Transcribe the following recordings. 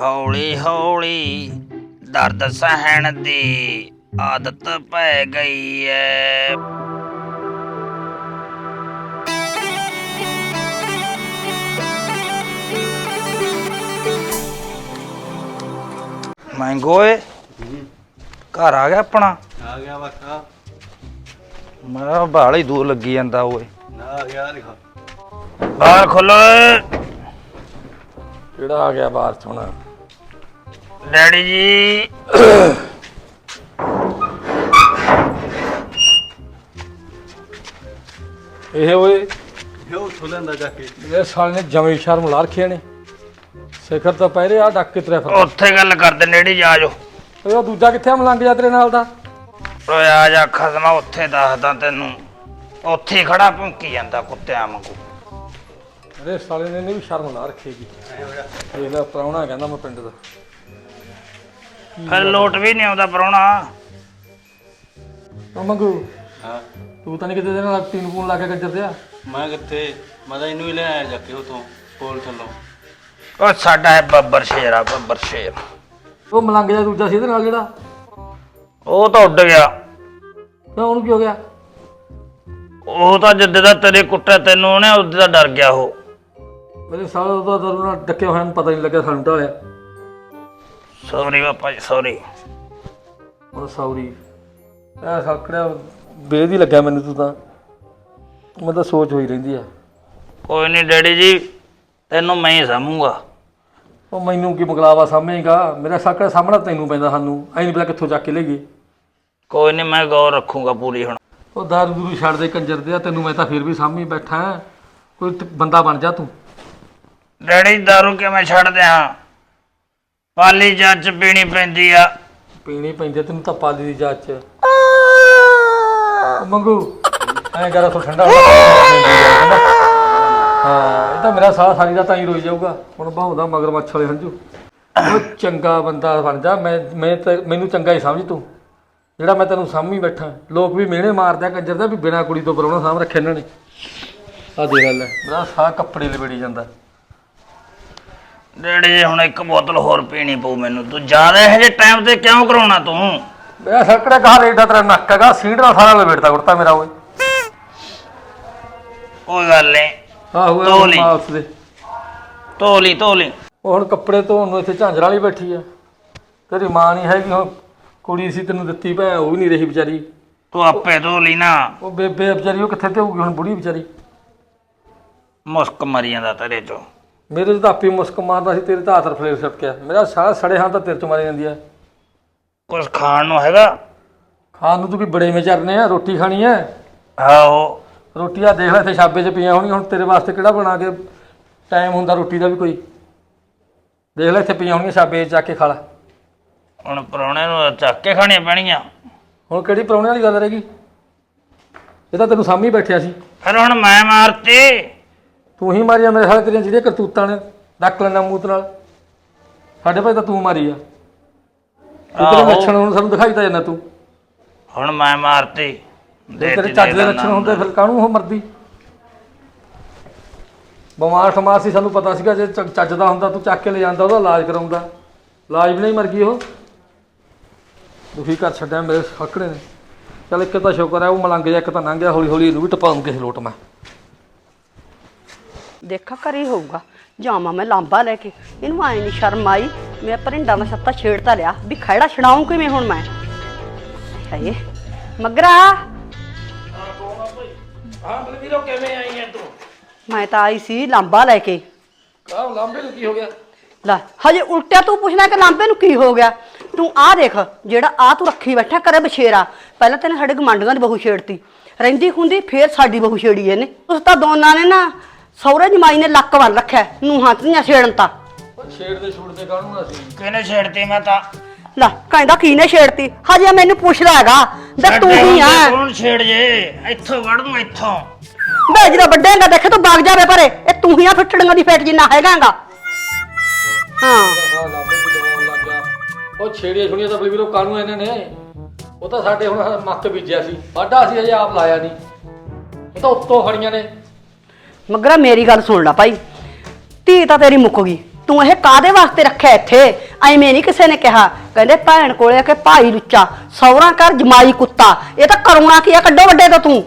ਹੌਲੀ ਹੌਲੀ ਦਰਦ ਸਹਿਣ ਦੀ ਆਦਤ ਪੈ ਗਈ ਐ। ਮੈਂਗੋਏ ਘਰ ਆ ਗਿਆ ਆਪਣਾ? ਆ ਗਿਆ ਵਾਕਾ ਮੇਰਾ ਹੀ ਦੂਰ ਲੱਗੀ ਜਾਂਦਾ ਓਏ। ਨਾ ਗਿਆ ਲਿਖਾ ਬਾਹਰ ਖੋਲੋ। ਕਿਹੜਾ ਆ ਗਿਆ ਬਾਹਰ ਸੋਣਾ। ਡੈਡੀ ਜੀ। ਇਹ ਓਏ। ਇਹ ਉੱਥੋਂ ਲੈਂਦਾ ਜਾ ਕੇ। ਇਹ ਸਾਲੇ ਨੇ ਜਮੇ ਸ਼ਰਮ ਲਾ ਰੱਖਿਆ ਨੇ। ਸਿਖਰ ਤਾਂ ਪਹਿਰੇ ਆ ਡੱਕ ਕੇ ਤੁਰਿਆ ਫਿਰ। ਉੱਥੇ ਗੱਲ ਕਰਦੇ ਨੇੜੀ ਜਾ ਜੋ ਓਏ ਉਹ ਦੂਜਾ ਕਿੱਥੇ ਆ ਮਲੰਗ ਜਾ ਤੇਰੇ ਨਾਲ ਦਾ? ਓਏ ਆ ਜਾ ਖਸਮਾ ਉੱਥੇ ਦੱਸਦਾ ਤੈਨੂੰ। ਉੱਥੇ ਹੀ ਖੜਾ ਭੁੰਕੀ ਜਾਂਦਾ ਕੁੱਤਿਆਂ ਵਾਂਗੂ। ਅਰੇ ਸਾਲੇ ਨੇ ਵੀ ਸ਼ਰਮ ਲਾ ਰੱਖੇਗੀ ਇਹ ਲੈ ਪ੍ਰਾਹੁਣਾ ਕਹਿੰਦਾ ਮੈਂ ਪਿੰਡ ਦਾ। ਫਿਰ ਲੋਟ ਵੀ ਨਹੀਂ ਆਉਂਦਾ ਪਰੋਣਾ ਉਹ ਮੰਗੂ ਹਾਂ। ਤੂੰ ਤਾਂ ਨਹੀਂ ਕਿਤੇ ਦੇ ਨਾਲ ਟੀਨ ਪੂਨ ਲਾ ਕੇ ਗੱਜਰ ਦਿਆ ਮੈਂ ਕਿੱਥੇ? ਮੈਂ ਤਾਂ ਇਹਨੂੰ ਹੀ ਲੈ ਆਇਆ ਜਾ ਕੇ ਉਥੋਂ ਕੋਲ ਥੱਲੋਂ। ਉਹ ਸਾਡਾ ਹੈ ਬੱਬਰ ਸ਼ੇਰ ਆ ਬੱਬਰ ਸ਼ੇਰ। ਉਹ ਮਲੰਗ ਜਾ ਦੂਜਾ ਸੀ ਇਹਦੇ ਨਾਲ ਜਿਹੜਾ। ਉਹ ਤਾਂ ਉੱਡ ਗਿਆ। ਤਾਂ ਉਹਨੂੰ ਕੀ ਹੋ ਗਿਆ? ਉਹ ਤਾਂ ਜਿੱਦੇ ਦਾ ਤੇਰੇ ਕੁੱਟਿਆ ਤੈਨੂੰ ਉਹਨੇ ਉਹਦੇ ਦਾ ਡਰ ਗਿਆ ਉਹ। ਮੇਰੇ ਸਾਲੇ ਉਹਦਾ ਦਰੂ ਨਾਲ ਡੱਕੇ ਹੋਇਆ ਨੂੰ ਪਤਾ ਨਹੀਂ ਲੱਗਿਆ ਸਾਨੂੰ ਢਾਲਿਆ ਸੌਰੀ ਬਾਪਾ ਜੀ ਸੌਰੀ। ਉਹ ਸੌਰੀ। ਐ ਸਲਕੜਿਆ ਬੇਦ ਲੱਗਿਆ ਮੈਨੂੰ ਤੂੰ ਤਾਂ। ਮੈਂ ਤਾਂ ਸੋਚ ਹੋਈ ਰਹਿੰਦੀ ਆ। ਕੋਈ ਨਹੀਂ ਡੈਡੀ ਜੀ ਤੈਨੂੰ ਮੈਂ ਹੀ ਸਾਂਭੂਗਾ। ਉਹ ਮੈਨੂੰ ਕੀ ਮਗਲਾਵਾ ਸਾਹਮਣੇਗਾ ਮੇਰਾ ਸਲਕੜਾ ਸਾਹਮਣਾ ਤੈਨੂੰ ਪੈਂਦਾ ਸਾਨੂੰ। ਐਂ ਨਹੀਂ ਪਤਾ ਕਿੱਥੋਂ ਚੱਕ ਕੇ ਲਈਏ ਕੋਈ ਨਹੀਂ ਮੈਂ ਗੌਰ ਰੱਖੂਗਾ ਪੂਰੀ ਹੁਣ। ਉਹ ਦਾਰੂ ਦੂਰੂ ਛੱਡ ਦੇ ਕੰਜਰ ਦੇ ਤੈਨੂੰ ਮੈਂ ਤਾਂ ਫਿਰ ਵੀ ਸਾਹਮਣੇ ਬੈਠਾ। ਕੋਈ ਤ- ਬੰਦਾ ਬਣ ਜਾ ਤੂੰ। ਡੈਡੀ ਦਾਰੂ ਕਿਵੇਂ ਛੱਡ ਦਿਆਂ ਪਾਲੀ ਜੱਜ ਪੀਣੀ ਪੈਂਦੀ ਆ। ਪੀਣੀ ਪੈਂਦੀ ਆ, ਤੈਨੂੰ ਤਾਂ ਪਾਲੀ ਦੀ ਜਾਤ ਚ ਉਹ ਮੰਗੂ, ਐਂ ਕਰ ਤੋ ਠੰਡਾ ਹੋ ਜਾ। ਹਾਂ, ਇਹ ਤਾਂ ਮੇਰਾ ਸਾਹ ਸਾਰੀ ਦਾ ਤਾਂ ਹੀ ਰੋਈ ਜਾਊਗਾ। ਹੁਣ ਭਾਉਂਦਾ ਮਗਰ ਮੱਛ ਵਾਲੇ ਹੰਝੂ। ਉਹ ਚੰਗਾ ਬੰਦਾ ਬਣ ਜਾ, ਮੈਂ ਮੈਂ ਤੇ, ਮੈਨੂੰ ਚੰਗਾ ਹੀ ਸਮਝ ਤੂੰ। ਜਿਹੜਾ ਮੈਂ ਤੈਨੂੰ ਸਾਹਮਣੇ ਬੈਠਾ, ਲੋਕ ਵੀ ਮਿਹਣੇ ਮਾਰਦੇ ਆ, ਕੰਜਰ ਦਾ ਵੀ ਬਿਨਾ ਕੁੜੀ ਤੋਂ ਪਰਉਣਾ ਸਾਂਭ ਰੱਖਿਆ ਇਹਨਾਂ ਨੇ। ਆ ਦੇ ਗੱਲ ਮੇਰਾ ਸਾਹ ਕੱਪੜੇ ਲਵੇੜੀ ਜਾਂਦਾ। ਡੈਡੀ ਜੀ ਹੁਣ ਇੱਕ ਬੋਤਲ ਹੋਰ ਪੀਣੀ ਪਊ ਮੈਨੂੰ। ਤੂੰ ਜ਼ਿਆਦਾ ਇਹੋ ਜਿਹੇ ਟਾਈਮ ਤੇ ਕਿਉਂ ਕਰਾਉਣਾ ਤੂੰ? ਮੇਰਾ ਸੜਕੜੇ ਕਹਾ ਰੇਡਾ ਤੇਰਾ ਨੱਕ ਹੈਗਾ ਸੀਂਡ ਨਾਲ ਸਾਰਾ ਲਵੇੜਦਾ ਕੁੜਤਾ ਮੇਰਾ ਓਏ। ਕੋਈ ਗੱਲ ਨਹੀਂ। ਆਹੋ ਧੋ ਲਈ। ਮਾਲਸ ਦੇ। ਧੋਲੀ ਧੋਲੀ ਉਹ ਹੁਣ ਕੱਪੜੇ ਧੋਣ ਨੂੰ ਇੱਥੇ ਝਾਂਜਰਾਂ ਵਾਲੀ ਬੈਠੀ ਆ। ਤੇਰੀ ਮਾਂ ਨਹੀਂ ਹੈਗੀ ਹੁਣ ਕੁੜੀ ਸੀ ਤੈਨੂੰ ਦਿੱਤੀ ਭੈ ਉਹ ਵੀ ਨਹੀਂ ਰਹੀ ਵਿਚਾਰੀ। ਤੂੰ ਆਪੇ ਧੋਲੀ ਨਾ। ਉਹ ਬੇਬੇ ਵਿਚਾਰੀ ਉਹ ਕਿੱਥੇ ਤੇ ਹੋਊਗੀ ਹੁਣ ਬੁੜੀ ਵਿਚਾਰੀ? ਮੁਸਕ ਮਰੀ ਜਾਂਦਾ ਤੇਰੇ ਚੋਂ। ਮੇਰੇ ਤੇ ਆਪੇ ਮੁਸਕ ਮਾਰਦਾ ਸੀ ਤੇਰੇ ਤਾਂ ਹੱਥ ਫਲੇਰ ਸਟਕਿਆ ਮੇਰਾ ਸਾਹ ਸੜੇ ਹਾਂ ਤਾਂ ਤੇਰੇ ਤੋਂ ਮਾਰੀ ਜਾਂਦੀ ਆ। ਕੁਝ ਖਾਣ ਨੂੰ ਹੈਗਾ? ਖਾਣ ਨੂੰ ਤੂੰ ਵੀ ਬੜੇ ਵਿਚਾਰਨੇ ਆ? ਰੋਟੀ ਖਾਣੀ ਆ? ਆਹੋ। ਰੋਟੀ ਆ ਦੇਖ ਲੈ ਇੱਥੇ ਛਾਬੇ 'ਚ ਪਈਆਂ ਹੋਣਗੀਆਂ ਹੁਣ ਤੇਰੇ ਵਾਸਤੇ ਕਿਹੜਾ ਬਣਾ ਕੇ ਟਾਈਮ ਹੁੰਦਾ ਰੋਟੀ ਦਾ ਵੀ ਕੋਈ? ਦੇਖ ਲੈ ਇੱਥੇ ਪਈਆਂ ਹੋਣਗੀਆਂ ਛਾਬੇ 'ਚ ਚੱਕ ਕੇ ਖਾ ਲੈ। ਹੁਣ ਪਰੌਣੇ ਨੂੰ ਚੱਕ ਕੇ ਖਾਣੀਆਂ ਪੈਣੀਆਂ। ਹੁਣ ਕਿਹੜੀ ਪ੍ਰਾਹੁਣੇ ਵਾਲੀ ਗੱਲ ਰਹੇਗੀ ਇਹ ਤਾਂ ਤੈਨੂੰ ਸਾਹਮਣੇ ਬੈਠਿਆ ਸੀ। ਫਿਰ ਹੁਣ ਮੈਂ ਮਾਰਤੀ। ਤੂੰ ਹੀ ਮਾਰੀਆ ਮੇਰੇ ਸਾਲੇ ਤੇਰੀਆਂ ਜਿਹੜੀਆਂ ਕਰਤੂਤਾਂ ਨੇ ਡੱਕ ਲੈਣਾ ਮੂਤ ਨਾਲ। ਸਾਡੇ ਭਾਈ ਤਾਂ ਤੂੰ ਮਾਰੀ ਆ। ਤੂੰ ਤੇਰੇ ਆਹੋ। ਲੱਛਣ ਹੁਣ ਸਾਨੂੰ ਦਿਖਾਈ ਤਾਂ ਜਾਂਦਾ ਤੂੰ। ਹੁਣ ਮੈਂ ਮਾਰਤੀ। ਜੇ ਤੇਰੇ ਚੱਜ ਦੇ ਲੱਛਣ ਹੁੰਦੇ ਫਿਰ ਕਾਹਨੂੰ ਉਹ ਮਰਦੀ? ਬਿਮਾਰ ਠਮਾਰ ਸੀ ਸਾਨੂੰ ਪਤਾ ਸੀਗਾ ਜੇ ਚ- ਚੱਜ ਦਾ ਹੁੰਦਾ ਤੂੰ ਚੱਕ ਕੇ ਲੈ ਜਾਂਦਾ ਉਹਦਾ ਇਲਾਜ ਕਰਾਉਂਦਾ। ਇਲਾਜ ਵੀ ਨਹੀਂ ਮਰ ਗਈ ਉਹ। ਦੁਖੀ ਕਰ ਛੱਡਿਆ ਮੇਰੇ ਹੱਕੜੇ ਨੇ। ਚੱਲ ਇੱਕ ਤਾਂ ਸ਼ੁਕਰ ਹੈ ਉਹ ਮਲੰਗ ਜਿਹਾ ਇੱਕ ਤਾਂ ਲੰਘ ਗਿਆ ਹੌਲੀ ਹੌਲੀ ਇਹਨੂੰ ਵੀ ਟਪਾਉਂ ਕਿਸੇ ਲੋਟ ਮੈਂ। ਦੇਖਾ ਕਰੀ ਹੋਊਗਾ। ਜਾਵਾਂ ਮੈਂ ਲਾਂਬਾ ਲੈ ਕੇ। ਇਹਨੂੰ ਆਏ ਨਹੀਂ ਸ਼ਰਮ ਆਈ। ਮੈਂ ਪਰਿੰਡਾ ਦਾ ਛੱਤਾ ਛੇੜਤਾ ਲਿਆ। ਵੀ ਖੜਾ ਛਡਾਉਂ ਕਿਵੇਂ ਹੁਣ ਮੈਂ? ਹਾਏ ਮਗਰਾ। ਹਾਂ ਬਲਵੀਰੋ ਕਿਵੇਂ ਆਈ ਹੈ ਤੂੰ? ਮੈਂ ਤਾਂ ਆਈ ਸੀ ਲਾਂਬਾ ਲੈ ਕੇ। ਕਾਹ ਲਾਂਬੇ ਨੂੰ ਕੀ ਹੋ ਗਿਆ? ਲੈ ਹਜੇ ਉਲਟਿਆ ਤੂੰ ਪੁੱਛਣਾ ਕਿ ਲਾਂਬੇ ਨੂੰ ਕੀ ਹੋ ਗਿਆ? ਤੂੰ ਆਹ ਦੇਖ ਜਿਹੜਾ ਆ ਤੂੰ ਰੱਖੀ ਬੈਠਾ ਕਰੇ ਬਛੇਰਾ। ਪਹਿਲਾਂ ਤੈਨੇ ਸਾਡੇ ਗਮਾਂਡੀਆਂ ਦੀ ਬਹੂ ਛੇੜਤੀ। ਰਹਿੰਦੀ ਖੁੰਦੀ ਫੇਰ ਸਾਡੀ ਬਹੂ ਛੇੜੀ ਇਹਨੇ। ਉਸ ਤਾਂ ਦੋਨਾਂ ਨੇ ਨਾ। ਸੌਰੇ ਜਮਾਈ ਨੇ ਲੱਕ ਵੱਲ ਰੱਖਿਆ ਨੂੰ ਹੱਥ ਦੀਆਂ ਛੇੜਨ ਤਾਂ। ਉਹ ਛੇੜ ਦੇ ਛੁੱਟ ਦੇ ਕਾਹਨੂੰ ਅਸੀਂ? ਕਿਹਨੇ ਛੇੜਤੀ ਮੈਂ ਤਾਂ? ਲੈ ਕਹਿੰਦਾ ਕਿਹਨੇ ਛੇੜਤੀ? ਹਜੇ ਮੈਨੂੰ ਪੁੱਛਦਾ ਹੈਗਾ ਬੇ ਤੂੰ ਹੀ ਆ? ਕੌਣ ਛੇੜ ਜੇ? ਇੱਥੋਂ ਵੜ ਦੂੰ ਇੱਥੋਂ। ਬੇ ਜਿਹੜਾ ਵੱਡੇਗਾ ਦੇਖੇ ਤੂੰ ਵਗ ਜਾਵੇ ਪਰੇ। ਇਹ ਤੂੰ ਹੀ ਆ ਫਿੱਟੜੀਆਂ ਦੀ ਫੇਟ ਜਿੰਨਾ ਹੈਗਾਗਾ। ਹਾਂ। ਹਾਂ ਲਾਂਬੇ ਵੀ ਦਵਾਉਣ ਲੱਗ ਗਿਆ ਉਹ ਛੇੜੀਆਂ ਛੁੜੀਆਂ ਤਾਂ ਬਲਵੀਰੋ ਕਾਹਨੂੰ ਇਹਨਾਂ ਨੇ? ਉਹ ਤਾਂ ਸਾਡੇ ਹੁਣ ਮੱਕ ਬੀਜਿਆ ਸੀ। ਵਾਢਾ ਅਸੀਂ ਹਜੇ ਆਪ ਲਾਇਆ ਨਹੀਂ। ਇਹ ਤਾਂ ਉੱਤੋਂ ਖੜੀਆਂ ਨੇ। ਮਗਰਾ ਮੇਰੀ ਗੱਲ ਸੁਣ ਲੈ ਭਾਈ। ਧੀ ਤਾਂ ਤੇਰੀ ਮੁੱਕ ਗਈ ਤੂੰ ਇਹ ਕਾਦੇ ਵਾਸਤੇ ਰੱਖਿਆ ਇੱਥੇ? ਐਵੇਂ ਨਹੀਂ ਕਿਸੇ ਨੇ ਕਿਹਾ। ਕਹਿੰਦੇ ਭੈਣ ਕੋਲੇ ਆ ਕਿ ਭਾਈ ਲੁੱਚਾ ਸੌਰਾ ਕਰ ਜਮਾਈ ਕੁੱਤਾ। ਇਹ ਤਾਂ ਕਰੋਨਾ ਕੀ ਆ? ਕੱਢੋ ਵੱਡੇ ਤੋਂ ਤੂੰ।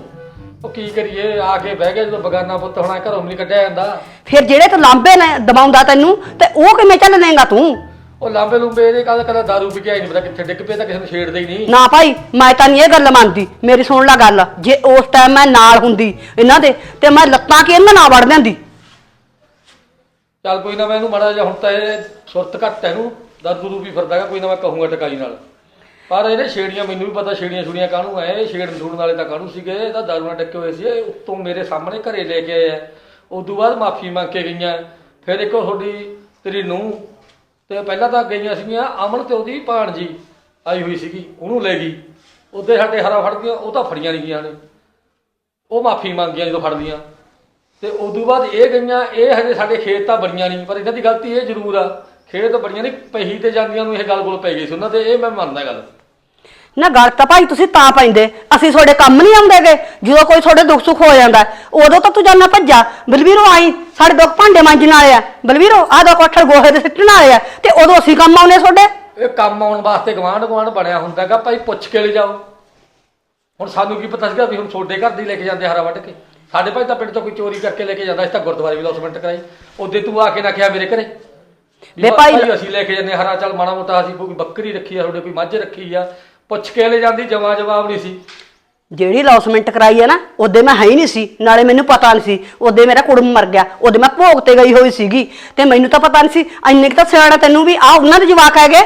ਉਹ ਕੀ ਕਰੀਏ? ਆ ਕੇ ਬਹਿ ਗਿਆ ਜਦੋਂ ਬਗਾਨਾ ਪੁੱਤ ਹੋਣਾ ਘਰੋਂ ਨਹੀਂ ਕੱਢਿਆ ਜਾਂਦਾ। ਫਿਰ ਜਿਹੜੇ ਤੂੰ ਲਾਂਬੇ ਨੇ ਦਬਾਉਂਦਾ ਤੈਨੂੰ ਤੇ ਉਹ ਕਿਵੇਂ ਚੱਲ ਲੇਗਾ ਤੂੰ? ਉਹ ਲਾਂਬੇ ਲੂੰਬੇ ਇਹਦੇ ਕਦਾ ਕਦਾ ਦਾਰੂ ਪੀ ਕੇ ਆਈ ਨਹੀਂ ਪਤਾ ਕਿੱਥੇ ਡਿੱਗ ਪਿਆ ਤਾਂ ਕਿਸੇ ਨੂੰ ਛੇੜਦੇ ਹੀ ਨਹੀਂ। ਨਾ ਭਾਈ ਮੈਂ ਤਾਂ ਨਹੀਂ ਇਹ ਗੱਲ ਮੰਨਦੀ। ਮੇਰੀ ਸੁਣ ਲੈ ਗੱਲ। ਜੇ ਉਸ ਟਾਈਮ ਮੈਂ ਨਾਲ ਹੁੰਦੀ ਇਹਨਾਂ ਦੇ ਤੇ ਮੈਂ ਲੱਤਾਂ ਕਿ ਇਹਨਾਂ ਨਾਲ ਵੜ ਦਿੰਦੀ ਚੱਲ ਕੋਈ ਨਾ ਮੈਂ ਇਹਨੂੰ ਮਾੜਾ ਜਿਹਾ ਹੁਣ ਤਾਂ ਇਹ ਸੁਰਤ ਘੱਟ ਹੈ ਇਹਨੂੰ। ਦਰਦ ਦੂਰੂ ਵੀ ਫਿਰਦਾਗਾ ਕੋਈ ਨਾ ਮੈਂ ਕਹੂੰਗਾ ਟਕਾਈ ਨਾਲ। ਪਰ ਇਹਨੇ ਛੇੜੀਆਂ ਮੈਨੂੰ ਵੀ ਪਤਾ ਛੇੜੀਆਂ ਛੁੜੀਆਂ ਕਾਹਨੂੰ ਐ ਇਹ ਛੇੜਨ ਛੂੜਨ ਵਾਲੇ ਤਾਂ ਕਾਹਨੂੰ ਸੀਗੇ? ਇਹ ਤਾਂ ਦਾਰੂ ਨਾਲ ਡੱਕੇ ਹੋਏ ਸੀ। ਇਹ ਉੱਤੋਂ ਮੇਰੇ ਸਾਹਮਣੇ ਘਰੇ ਲੈ ਕੇ ਆਏ ਆ। ਉਦੋਂ ਬਾਅਦ ਮਾਫੀ ਮੰਗ ਕੇ ਗਈਆਂ। ਫਿਰ ਇੱਕ ਤੁਹਾਡੀ ਤੇਰੀ ਨੂੰਹ ਤੇ ਪਹਿਲਾਂ ਤਾਂ ਗਈਆਂ ਸੀਗੀਆਂ ਅਮਨ ਤੇ ਉਹਦੀ ਭਾਣਜੀ ਆਈ ਹੋਈ ਸੀਗੀ, ਉਹਨੂੰ ਲੈ ਗਈ। ਉਹਦੇ ਸਾਡੇ ਹਰਾ ਫੜ ਗਈਆਂ, ਉਹ ਤਾਂ ਫੜੀਆਂ ਨਹੀਂ ਗਈਆਂ ਨੇ। ਉਹ ਮਾਫੀ ਮੰਗੀਆਂ ਜਦੋਂ ਫੜਦੀਆਂ। ਤੇ ਉਦੋਂ ਬਾਅਦ ਇਹ ਗਈਆਂ, ਇਹ ਹਜੇ ਸਾਡੇ ਖੇਤ ਤਾਂ ਬੜੀਆਂ ਨਹੀਂ, ਪਰ ਇਹਨਾਂ ਦੀ ਗਲਤੀ ਇਹ ਜ਼ਰੂਰ ਆ। ਖੇਤ ਬੜੀਆਂ ਨਹੀਂ, ਪਹੀ ਤੇ ਜਾਂਦੀਆਂ ਨੂੰ ਇਹ ਗੱਲ ਗੁਲ ਪੈ ਗਈ ਸੀ ਉਹਨਾਂ ਤੇ, ਇਹ ਮੈਂ ਮੰਨਦਾ ਗੱਲ। ਨਾ ਗੱਲ ਤਾਂ ਭਾਈ ਤੁਸੀਂ ਤਾਂ ਪੈਂਦੇ। ਅਸੀਂ ਤੁਹਾਡੇ ਕੰਮ ਨਹੀਂ ਆਉਂਦੇਗੇ ਜਦੋਂ ਕੋਈ ਤੁਹਾਡੇ ਦੁੱਖ ਸੁੱਖ ਹੋ ਜਾਂਦਾ ਉਦੋਂ ਤਾਂ ਤੂੰ ਜਾਨਾ ਭੱਜਾ। ਬਲਵੀਰੋ ਆਈ ਸਾਡੇ ਦੁੱਖ ਭਾਂਡੇ ਮਾਂਜਣ ਵਾਲੇ ਆ। ਬਲਵੀਰੋ ਆਹ ਦੋ ਕੋਠੜ ਗੋਹੇ ਦੇ ਸਿੱਟਣ ਵਾਲੇ ਆ। ਤੇ ਉਦੋਂ ਅਸੀਂ ਕੰਮ ਆਉਨੇ ਤੁਹਾਡੇ? ਇਹ ਕੰਮ ਆਉਣ ਵਾਸਤੇ ਗਵਾਂਢ ਗਵਾਂਢ ਬਣਿਆ ਹੁੰਦਾਗਾ ਭਾਈ ਪੁੱਛ ਕੇ ਲੈ ਜਾਓ। ਹੁਣ ਸਾਨੂੰ ਕੀ ਪਤਾ ਸੀਗਾ ਵੀ ਹੁਣ ਛੋਡੇ ਘਰ ਦੀ ਲੈ ਕੇ ਜਾਂਦੇ ਹਰਾ ਵੱਢ ਕੇ? ਸਾਡੇ ਭਾਈ ਤਾਂ ਪਿੰਡ ਤੋਂ ਕੋਈ ਚੋਰੀ ਕਰਕੇ ਲੈ ਕੇ ਜਾਂਦਾ ਇਸ ਤਾਂ ਗੁਰਦੁਆਰੇ ਵੀ ਲੌਸਮੈਂਟ ਕਰਾਈ। ਉਹਦੇ ਤੂੰ ਆ ਕੇ ਨਾ ਕਿਹਾ ਮੇਰੇ ਘਰੇ। ਵੀ ਵੇ ਭਾਈ- ਅਸੀਂ ਲੈ ਕੇ ਜਾਂਦੇ ਹਰਾ ਚੱਲ ਮਾੜਾ ਮੋਟਾ ਅਸੀਂ ਕੋਈ ਬੱਕਰੀ ਰੱਖੀ ਆ ਤੁਹਾਡੇ ਕੋਈ ਮੱਝ ਰੱਖੀ ਆ ਪੁੱਛ ਕੇ ਲੈ ਜਾਂਦੀ ਜਮਾ ਜਵਾਬ ਨਹੀਂ ਸੀ। ਜਿਹੜੀ ਲੌਸਮੈਂਟ ਕਰਾਈ ਹੈ ਨਾ ਉਹਦੇ ਮੈਂ ਹੈ ਹੀ ਨਹੀਂ ਸੀ ਨਾਲੇ ਮੈਨੂੰ ਪਤਾ ਨਹੀਂ ਸੀ। ਉਹਦੇ ਮੇਰਾ ਕੁੜਮ ਮਰ ਗਿਆ ਉਹਦੇ ਮੈਂ ਭੋਗ ਤੇ ਗਈ ਹੋਈ ਸੀਗੀ। ਤੇ ਮੈਨੂੰ ਤਾਂ ਪਤਾ ਨਹੀਂ ਸੀ ਇੰਨੇ ਕੁ ਤਾਂ ਸਿਆਣਾ ਤੈਨੂੰ ਵੀ ਆ ਉਹਨਾਂ ਦੇ ਜਵਾਕ ਹੈਗੇ।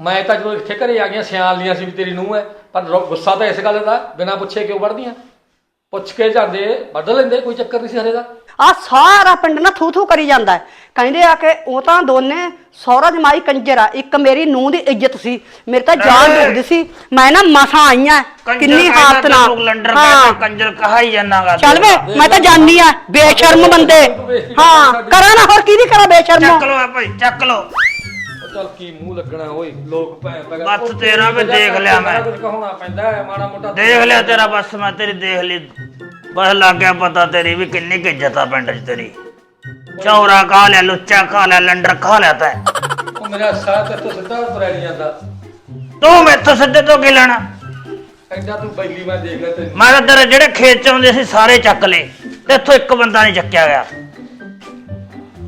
ਮੈਂ ਤਾਂ ਜਦੋਂ ਇੱਥੇ ਘਰੇ ਆ ਗਈਆਂ ਸਿਆਣ ਲੀਆਂ ਸੀ ਵੀ ਤੇਰੀ ਨੂੰਹ ਹੈ ਪਰ ਰੋ- ਗੁੱਸਾ ਤਾਂ ਇਸ ਗੱਲ ਦਾ ਬਿਨਾਂ ਪੁੱਛੇ ਕਿਉਂ ਵੜਦੀਆਂ ਪੁੱਛ ਕੇ ਜਾਂਦੇ ਵੱਢ ਲੈਂਦੇ ਕੋਈ ਚੱਕਰ ਨਹੀਂ ਸੀ ਹਰੇ ਦਾ। ਆ ਸਾਰਾ ਪਿੰਡ ਨਾ ਥੂ ਥੂ ਕਰੀ ਜਾਂਦਾ ਹੈ। ਕਹਿੰਦੇ ਆ ਕਿ ਉਹ ਤਾਂ ਦੋਨੇ ਸਹੁਰਾ ਜਮਾਈ ਕੰਜਰ ਆ ਇੱਕ ਮੇਰੀ ਨੂੰਹ ਦੀ ਇੱਜ਼ਤ ਸੀ। ਮੇਰੇ ਤਾਂ ਜਾਨ ਏ! ਡੁੱਬਦੀ ਸੀ। ਮੈਂ ਨਾ ਮਸਾਂ ਆਈਆਂ ਕਿੰਨੀ ਹਾਲਤ ਨਾਲ। ਹਾਂ। ਕੰਜਰ ਕਹਾ ਹੀ ਜਾਨਾਗਾ ਚੱਲ ਵੇ ਮੈਂ ਤਾਂ ਜਾਣੀ ਆ ਬੇਸ਼ਰਮ ਬੰਦੇ। ਹਾਂ ਕਰਾਂ ਨਾ ਹੋਰ ਕੀ ਨਹੀਂ ਕਰਾਂ ਚੱਕ ਬੇਸ਼ਰਮ? ਲੋ ਆ ਭਾਈ ਚੱਕ ਲੋ ਉਹ ਚੱਲ ਕੀ ਮੂੰਹ ਲੱਗਣਾ ਓਏ ਲੋਕ ਭੈ ਪੈ ਬਸ ਤੇਰਾ ਵੀ ਦੇਖ ਲਿਆ ਮੈਂ। ਕੁਝ ਕਹਾਉਣਾ ਪੈਂਦਾ ਹੈ ਮਾੜਾ ਮੋਟਾ ਦੇਖ ਲਿਆ ਤੇਰਾ ਬਸ ਮੈਂ ਤੇਰੀ ਦੇਖ ਲਈ। ਬਸ ਲੱਗ ਗਿਆ ਪਤਾ ਤੇਰੀ ਵੀ ਕਿੰਨੀ ਕੁ ਇੱਜ਼ਤ ਆ ਪਿੰਡ 'ਚ ਤੇਰੀ। ਚੌਰਾ ਖਾ ਲਿਆ ਲੁੱਚਾ ਖਾ ਲਿਆ ਲੰਡਰ ਖਾ ਲਿਆ ਤੈਂ। ਉਹ ਮੇਰਾ ਸਾਹ ਤੇ ਤੋਂ ਸਿੱਧਾ ਤੁਰਿਆ ਨਹੀਂ ਜਾਂਦਾ। ਤੂੰ ਮੈਥੋਂ ਸਿੱਧੇ ਤੋਂ ਕੀ ਲੈਣਾ? ਐਡਾ ਤੂੰ ਬੈਲੀ ਮੈਂ ਦੇਖ ਲਿਆ ਤੈਨੂੰ। ਮੈਂ ਤਾਂ ਤੇਰੇ ਜਿਹੜੇ ਖੇਤ 'ਚ ਆਉਂਦੇ ਸੀ ਸਾਰੇ ਚੱਕ ਲਏ ਤੇ ਇੱਥੋਂ ਇੱਕ ਬੰਦਾ ਨਹੀਂ ਚੱਕਿਆ ਗਿਆ।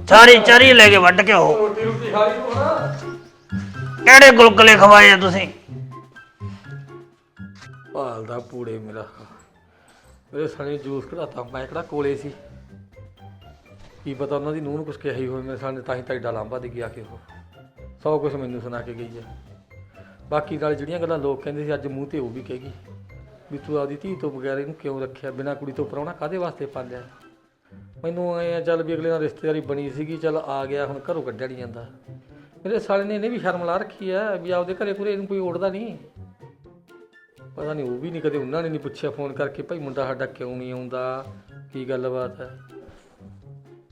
ਸਾਰੀ ਚਰੀ ਲੈ ਕੇ ਵੱਢ ਕੇ ਉਹ। ਰੋਟੀ ਰੋਟੀ ਖਾ ਲਈ ਤੂੰ ਨਾ। ਕਿਹੜੇ ਗੁਲਗੁਲੇ ਖਵਾਏ ਆ ਤੁਸੀਂ? ਭਾਲਦਾ ਪੂੜੇ ਮੇਰਾ। ਮੇਰੇ ਸਾਲੇ ਨੇ ਜੂਸ ਕਢਾਤਾ, ਮੈਂ ਕਿਹੜਾ ਕੋਲੇ ਸੀ। ਕੀ ਪਤਾ ਉਹਨਾਂ ਦੀ ਨੂੰਹ ਨੂੰ ਕੁਝ ਕਿਹਾ ਹੀ ਹੋਵੇ, ਮੇਰੇ ਸਾਹਮਣੇ ਤਾਂ ਹੀ ਤਾਂ ਏਡਾ ਲਾਂਬਾ ਦੇ ਗਿਆ ਕਿ ਉਹ। ਸੌ ਕੁਝ ਮੈਨੂੰ ਸੁਣਾ ਕੇ ਗਈ ਹੈ। ਬਾਕੀ ਨਾਲ ਜਿਹੜੀਆਂ ਗੱਲਾਂ ਲੋਕ ਕਹਿੰਦੇ ਸੀ, ਅੱਜ ਮੂੰਹ ਤੇ ਉਹ ਵੀ ਕਹੇਗੀ ਵੀ ਤੂੰ ਆਪਦੀ ਧੀ ਤੋਂ ਬਗੈਰ ਇਹਨੂੰ ਕਿਉਂ ਰੱਖਿਆ? ਬਿਨਾਂ ਕੁੜੀ ਤੋਂ ਪਰਾਉਣਾ ਕਾਦੇ ਵਾਸਤੇ ਪਾਲਿਆ? ਮੈਨੂੰ ਐ ਆ, ਚੱਲ ਵੀ ਅਗਲੇ ਨਾਲ ਰਿਸ਼ਤੇਦਾਰੀ ਬਣੀ ਸੀਗੀ, ਚੱਲ ਆ ਗਿਆ, ਹੁਣ ਘਰੋਂ ਕੱਢਿਆ ਨਹੀਂ ਜਾਂਦਾ। ਮੇਰੇ ਸਾਲੇ ਨੇ ਇਹਨੇ ਵੀ ਸ਼ਰਮ ਲਾ ਰੱਖੀ ਆ ਵੀ ਆਪਦੇ ਘਰੇ ਪੂਰੇ ਇਹਨੂੰ ਕੋਈ ਓੜਦਾ ਨਹੀਂ ਪਤਾ ਨਹੀਂ ਉਹ ਵੀ ਨਹੀਂ ਕਦੇ ਉਹਨਾਂ ਨੇ ਨਹੀਂ ਪੁੱਛਿਆ ਫੋਨ ਕਰਕੇ ਭਾਈ ਮੁੰਡਾ ਸਾਡਾ ਕਿਉਂ ਨਹੀਂ ਆਉਂਦਾ? ਕੀ ਗੱਲਬਾਤ ਹੈ?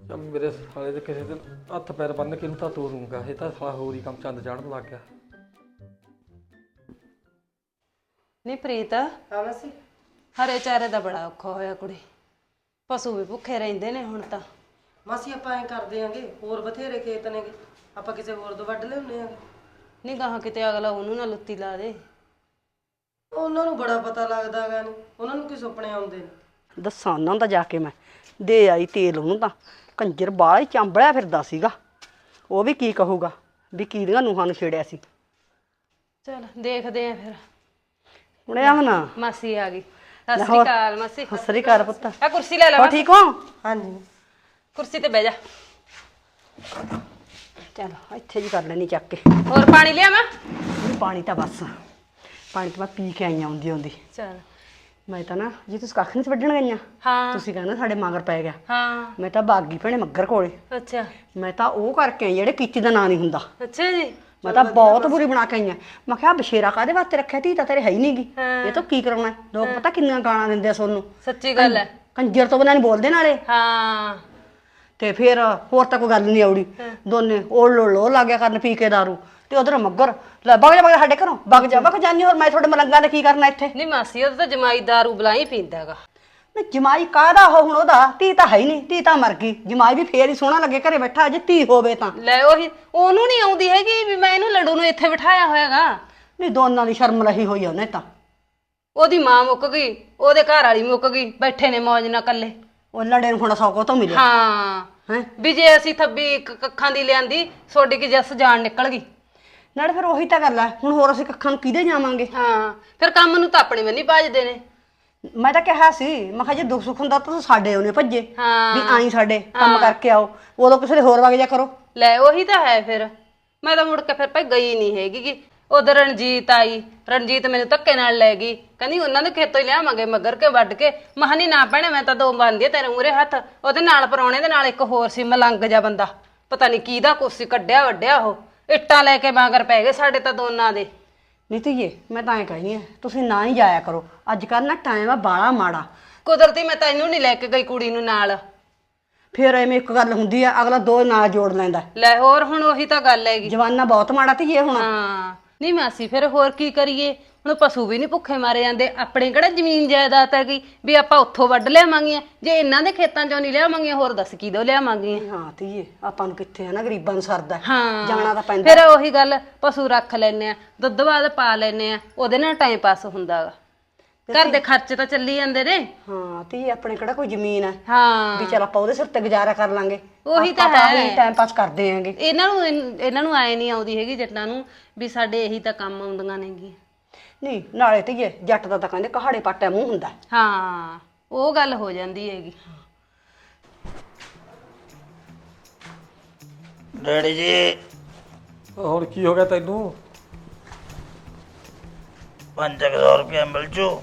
ਚੱਲ ਮੇਰੇ ਸਾਲੇ ਦੇ ਕਿਸੇ ਦਿਨ ਹੱਥ ਪੈਰ ਬੰਨ ਕੇ ਇਹਨੂੰ ਤਾਂ ਤੋਰੂੰਗਾ ਇਹ ਤਾਂ ਸਾਲਾ ਹੋਰ ਹੀ ਕੰਮ ਚੰਦ ਚੜਨ ਲੱਗ ਗਿਆ। ਨੀ ਪ੍ਰੀਤ ਹਾਂ ਮਸੀ। ਹਰੇ ਚਾਰੇ ਦਾ ਬੜਾ ਔਖਾ ਹੋਇਆ ਕੁੜੀ। ਪਸ਼ੂ ਵੀ ਭੁੱਖੇ ਰਹਿੰਦੇ ਨੇ ਹੁਣ ਤਾਂ। ਮਾਸੀ ਆਪਾਂ ਐ ਕਰਦੇ ਆਂਗੇ ਹੋਰ ਬਥੇਰੇ ਖੇਤ ਨੇਗੇ। ਆਪਾਂ ਕਿਸੇ ਹੋਰ ਤੋਂ ਵੱਢ ਲਿਆਉਂਦੇ ਆਂਗੇ। ਨੀ ਗਾਹਾਂ ਕਿਤੇ ਅਗਲਾ ਉਹਨੂੰ ਨਾ ਲੁੱਤੀ ਲਾ ਦੇ। ਉਹਨਾਂ ਨੂੰ ਬੜਾ ਪਤਾ ਲੱਗਦਾ ਹੈਗਾ ਨਹੀਂ ਉਹਨਾਂ ਨੂੰ ਕੀ ਸੁਪਨੇ ਆਉਂਦੇ ਨੇ? ਦੱਸਾਂ ਉਹਨਾਂ ਦਾ ਜਾ ਕੇ ਮੈਂ। ਦੇ ਆਈ ਤੇਲ ਉਹਨੂੰ ਤਾਂ ਕੰਜਰ ਬਾਹਲਾ ਹੀ ਚਾਂਬੜਿਆ ਫਿਰਦਾ ਸੀਗਾ। ਉਹ ਵੀ ਕੀ ਕਹੂਗਾ ਵੀ ਕੀਦੀਆਂ ਨੂੰਹਾਂ ਨੂੰ ਛੇੜਿਆ ਸੀ। ਚਲ ਦੇਖਦੇ ਆ ਫਿਰ। ਹੁਣੇ ਆਵਣਾ ਮਾਸੀ ਆ ਗਈ। ਸਤਿ ਸ੍ਰੀ ਅਕਾਲ ਮਾਸੀ। ਸਤਿ ਸ੍ਰੀ ਅਕਾਲ ਪੁੱਤ। ਆ ਕੁਰਸੀ ਲੈ ਲੈ ਹੋ ਮਾਸੀ। ਠੀਕ ਹੋ? ਹਾਂਜੀ। ਕੁਰਸੀ ਤੇ ਬਹਿ ਜਾ। ਚਲ ਇੱਥੇ ਜੀ ਕਰ ਲੈਣੀ ਚੱਕ ਕੇ। ਹੋਰ ਪਾਣੀ ਲਿਆਵਾਂ? ਨਹੀਂ, ਪਾਣੀ ਤਾਂ ਬਸ। ਪਾਣੀ ਤਾਂ ਮੈਂ ਪੀ ਕੇ ਆਈ ਆਉਂਦੀ ਆਉਂਦੀ ਚਲ। ਮੈਂ ਤਾਂ ਨਾ ਜੀ ਤੁਸੀਂ ਕੱਖ ਨਹੀਂ ਸੀ ਵੱਢਣ ਗਈਆਂ ਹਾਂ। ਤੁਸੀਂ ਕਹਿੰਦੇ ਸਾਡੇ ਮਗਰ ਪੈ ਗਿਆ। ਹਾਂ। ਮੈਂ ਤਾਂ ਬਾਗੀ ਭੈਣੇ ਮੱਗਰ ਕੋਲੇ। ਅੱਛਾ। ਮੈਂ ਤਾਂ ਉਹ ਕਰਕੇ ਆਈ ਜਿਹੜੇ ਕੀਤੀ ਦਾ ਨਾਂ ਨਹੀਂ ਹੁੰਦਾ। ਅੱਛਾ ਜੀ। ਮੈਂ ਤਾਂ ਬਹੁਤ ਬੁਰੀ ਬਣਾ ਕੇ ਆਈ ਆ ਮੈਂ ਕਿਹਾ ਬਸ਼ੇਰਾ ਕਾਦੇ ਵਾਸਤੇ ਰੱਖਿਆ? ਤੀ ਤਾਂ ਤੇਰੇ ਹੈ ਹੀ ਨਹੀਂਗੀ। ਇਹ ਤਾਂ ਕੀ ਕਰਾਉਣਾ? ਲੋਕ ਪਤਾ ਕਿੰਨੀਆਂ ਗਾਲਾਂ ਦਿੰਦੇ ਆ ਸੋਨੂੰ। ਸੱਚੀ ਗੱਲ ਹੈ। ਕੰਜਰ ਤੋਂ ਬਿਨਾਂ ਨਹੀਂ ਬੋਲਦੇ ਨਾਲੇ। ਹਾਂ। ਤੇ ਫਿਰ ਹੋਰ ਤਾਂ ਕੋਈ ਗੱਲ ਨਹੀਂ ਆਉੜੀ ਦੋਨੇ ਓੜ ਲੋ ਲੋ ਲੱਗਿਆ ਕਰਨ ਪੀ ਕੇ ਦਾਰੂ। ਤੇ ਉਧਰ ਮੱਗਰ। ਲੈ ਬਗ ਜਾ ਬਗ ਜਾ ਸਾਡੇ ਘਰੋਂ। ਬਗ ਜਾ ਬਗ ਜਾਨੀ ਹੋਰ ਮੈਂ ਤੁਹਾਡੇ ਮਲੰਗਾਂ ਦਾ ਕੀ ਕਰਨਾ ਇੱਥੇ? ਨੀ ਮਾਸੀ ਉਹ ਤਾਂ ਜਮਾਈ ਦਾਰੂ ਬਲਾਈ ਪੀਂਦਾਗਾ ਨਾ ਜਮਾਈ ਕਾਹਦਾ ਹੋ ਹੁਣ ਉਹਦਾ? ਧੀ ਤਾਂ ਹੈ ਹੀ ਨਹੀਂ ਧੀ ਤਾਂ ਮਰ ਗਈ। ਜਮਾਈ ਵੀ ਫੇਰ ਹੀ ਸੋਹਣਾ ਲੱਗੇ ਘਰੇ ਬੈਠਾ ਜੇ ਧੀ ਹੋਵੇ ਤਾਂ। ਲੈ ਉਹੀ ਉਹਨੂੰ ਨਹੀਂ ਆਉਂਦੀ ਹੈਗੀ ਵੀ ਮੈਂ ਇਹਨੂੰ ਲੰਡੂ ਨੂੰ ਇੱਥੇ ਬਿਠਾਇਆ ਹੋਇਆਗਾ ਨਹੀਂ ਦੋਨਾਂ ਦੀ ਸ਼ਰਮ ਰਹੀ ਹੋਈ ਆ ਉਹਨੇ ਤਾਂ। ਉਹਦੀ ਮਾਂ ਮੁੱਕ ਗਈ ਉਹਦੇ ਘਰ ਵਾਲੀ ਮੁੱਕ ਗਈ ਬੈਠੇ ਨੇ ਮੌਜ ਨਾਲ ਕੱਲੇ ਉਹ ਲੜੇ ਨੂੰ ਹੁਣ ਸੌਕੋ ਤੋਂ ਮਿਲਿਆ ਹਾਂ? ਵੀ ਜੇ ਅਸੀਂ ਥੱਬੀ ਇੱਕ ਕੱਖਾਂ ਦੀ ਲਿਆਂਦੀ ਸੋਡੀ ਕੀ ਜੱਸ ਜਾਨ ਨਿਕਲ ਗਈ? ਨਾਲੇ ਫਿਰ ਉਹੀ ਤਾਂ ਗੱਲ ਹੈ ਹੁਣ ਹੋਰ ਅਸੀਂ ਕੱਖਾਂ ਨੂੰ ਕਿਹਦੇ ਜਾਵਾਂਗੇ? ਹਾਂ ਫਿਰ ਕੰਮ ਨੂੰ ਤਾਂ ਆਪਣੇ ਬੰਨੀ ਭਾਜਦੇ ਨੇ। ਮੈਂ ਤਾਂ ਕਿਹਾ ਸੀ ਮੈਂ ਕਿਹਾ ਜੇ ਦੁੱਖ ਸੁੱਖ ਹੁੰਦਾ ਤਾਂ ਸਾਡੇ ਉਹਨੇ ਭੱਜੇ ਹਾਂ। ਵੀ ਆਈ ਸਾਡੇ ਕੰਮ ਕਰਕੇ ਆਓ। ਉਦੋਂ ਕਿਸੇ ਦੇ ਹੋਰ ਵਗ ਜਾ ਕਰੋ। ਲੈ ਉਹੀ ਤਾਂ ਹੈ ਫਿਰ। ਮੈਂ ਤਾਂ ਮੁੜ ਕੇ ਫਿਰ ਭਾਈ ਗਈ ਨਹੀਂ ਹੈਗੀ ਗੀ। ਉਧਰ ਰਣਜੀਤ ਆਈ ਰਣਜੀਤ ਮੈਨੂੰ ਧੱਕੇ ਨਾਲ ਲੈ ਗਈ। ਕਹਿੰਦੀ ਉਹਨਾਂ ਦੇ ਖੇਤੋਂ ਹੀ ਲਿਆਵਾਂਗੇ ਮਗਰ ਕੇ ਵੱਢ ਕੇ। ਮਹਾਨੀ ਨਾ ਭੈਣੇ ਮੈਂ ਤਾਂ ਦੋ ਬੰਦੀ ਆ ਤੇਰੇ ਮੂਰੇ ਹੱਥ। ਉਹਦੇ ਨਾਲ ਪਰੌਣੇ ਦੇ ਨਾਲ ਇੱਕ ਹੋਰ ਸੀ ਮਲੰਗ ਜਾ ਬੰਦਾ। ਪਤਾ ਨਹੀਂ ਕਿਹਦਾ ਕੁਰਸੀ ਕੱਢਿਆ ਵੱਡਿਆ ਉਹ। ਇੱਟਾਂ ਲੈ ਕੇ ਮਗਰ ਪੈ ਗਏ ਸਾਡੇ ਤਾਂ ਦੋਨਾਂ ਦੇ। ਨੀਤੀਏ ਮੈਂ ਤਾਂ ਐ ਕਹਿੰਦੀ ਆ ਤੁਸੀਂ ਨਾ ਹੀ ਜਾਇਆ ਕਰੋ। ਅੱਜ ਕੱਲ ਨਾ ਟਾਈਮ ਆ ਬਾਲਾ ਮਾੜਾ। ਕੁਦਰਤੀ ਮੈਂ ਤੈਨੂੰ ਨਹੀਂ ਲੈ ਕੇ ਗਈ ਕੁੜੀ ਨੂੰ ਨਾਲ। ਫਿਰ ਐਵੇਂ ਇੱਕ ਗੱਲ ਹੁੰਦੀ ਆ ਅਗਲਾ ਦੋ ਨਾਲ ਜੋੜ ਲੈਂਦਾ। ਲੈ ਹੋਰ ਹੁਣ ਉਹੀ ਤਾਂ ਗੱਲ ਹੈਗੀ। ਜਵਾਨਾ ਬਹੁਤ ਮਾੜਾ ਧੀਏ ਹੁਣ। ਹਾਂ। ਨਹੀਂ ਮਾਸੀ ਫਿਰ ਹੋਰ ਕੀ ਕਰੀਏ? ਹੁਣ ਪਸ਼ੂ ਵੀ ਨਹੀਂ ਭੁੱਖੇ ਮਾਰੇ ਜਾਂਦੇ। ਆਪਣੇ ਕਿਹੜਾ ਜ਼ਮੀਨ ਜਾਇਦਾਦ ਹੈਗੀ? ਵੀ ਆਪਾਂ ਉੱਥੋਂ ਵੱਢ ਲਿਆਵਾਂਗੇ ਜੇ ਇਹਨਾਂ ਦੇ ਖੇਤਾਂ ਚੋਂ ਨਹੀਂ ਲਿਆਵਾਂਗੇ ਹੋਰ ਦੱਸ ਕਿਦੋਂ ਲਿਆਵਾਂਗੇ ਹਾਂ ਧੀਏ ਆਪਾਂ ਨੂੰ ਕਿੱਥੇ ਆ ਨਾ ਗਰੀਬਾਂ ਨੂੰ ਸਰਦਾ ਹਾਂ। ਜਾਣਾ ਤਾਂ ਪੈਂਦਾ। ਫਿਰ ਉਹੀ ਗੱਲ ਪਸ਼ੂ ਰੱਖ ਲੈਨੇ ਆ ਦੁੱਧ ਬਾਦ ਪਾ ਲੈਨੇ ਆ ਉਹਦੇ ਨਾਲ ਟਾਈਮ ਪਾਸ ਹੁੰਦਾ ਗਾ। ਘਰ ਦੇ ਖਰਚ ਤਾਂ ਚੱਲੀ ਜਾਂਦੇ ਨੇ। ਹਾਂ ਧੀਏ ਆਪਣੇ ਕਿਹੜਾ ਕੋਈ ਜ਼ਮੀਨ ਹੈ? ਹਾਂ। ਵੀ ਚਲ ਆਪਾਂ ਉਹਦੇ ਸਿਰ ਤੇ ਗੁਜ਼ਾਰਾ ਕਰ ਲਾਂਗੇ। ਉਹੀ ਤਾਂ ਆਪਾਂ ਹੈ। ਹੀ ਟਾਈਮ ਪਾਸ ਕਰਦੇ ਆਂਗੇ। ਇਹਨਾਂ ਨੂੰ ਇਨ- ਇਹਨਾਂ ਨੂੰ ਆਏ ਨਹੀਂ ਆਉਂਦੀ ਹੈਗੀ ਜੱਟਾਂ ਨੂੰ ਵੀ ਸਾਡੇ ਇਹੀ ਤਾਂ ਕੰਮ ਆਉਂਦੀਆਂ ਨੇਗੀਆਂ। ਨਹੀਂ ਨਾਲੇ ਧੀਏ ਜੱਟ ਦਾ ਤਾਂ ਕਹਿੰਦੇ ਕਹਾੜੇ ਪਾਟਿਆ ਮੂੰਹ ਹੁੰਦਾ। ਹਾਂ ਉਹ ਗੱਲ ਹੋ ਜਾਂਦੀ ਹੈਗੀ। ਡੈਡੀ ਜੀ। ਹੁਣ ਕੀ ਹੋ ਗਿਆ ਤੈਨੂੰ? 500 ਰੁਪਏ ਮਿਲ ਜੂ।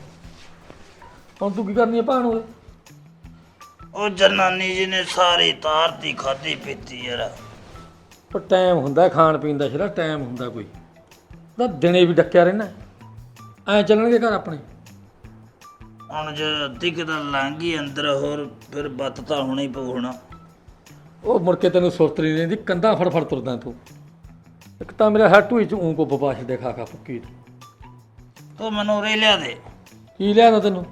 ਹੁਣ ਤੂੰ ਕੀ ਕਰਨੀ ਹੈ ਭਾਣ ਓਏ ਉਹ ਜਨਾਨੀ ਜੀ ਨੇ ਸਾਰੀ ਤਾਰਤੀ ਖਾਦੀ ਪੀਤੀ ਯਾਰ। ਪਰ ਟਾਈਮ ਹੁੰਦਾ ਖਾਣ ਪੀਣ ਦਾ ਸ਼ਰਾ ਟਾਈਮ ਹੁੰਦਾ ਕੋਈ। ਤਾਂ ਦਿਨੇ ਵੀ ਡੱਕਿਆ ਰਹਿਣਾ। ਐ ਚੱਲਣਗੇ ਘਰ ਆਪਣੇ? ਹੁਣ ਜੇ ਅੱਧੀ ਕਿਤਾ ਲੰਘੀ ਅੰਦਰ ਹੋਰ ਫਿਰ ਬੱਤ ਤਾਂ ਹੋਣਾ ਹੀ ਪਊ ਹੁਣ। ਉਹ ਮੁੜ ਕੇ ਤੈਨੂੰ ਸੁਰਤ ਨਹੀਂ ਰਹਿੰਦੀ ਕੰਧਾਂ ਫੜ ਫੜ ਤੁਰਦਾ ਤੂੰ। ਇੱਕ ਤਾਂ ਮੇਰਾ ਹੱਟੂ ਵਿੱਚ ਊਂ ਕੋ ਬਬਾਸ਼ ਦੇ ਖਾ ਖਾ ਫੁੱਕੀ ਤੂੰ। ਮੈਨੂੰ ਉਰੇ ਲਿਆ ਦੇ। ਕੀ ਲਿਆਦਾ ਤੈਨੂੰ?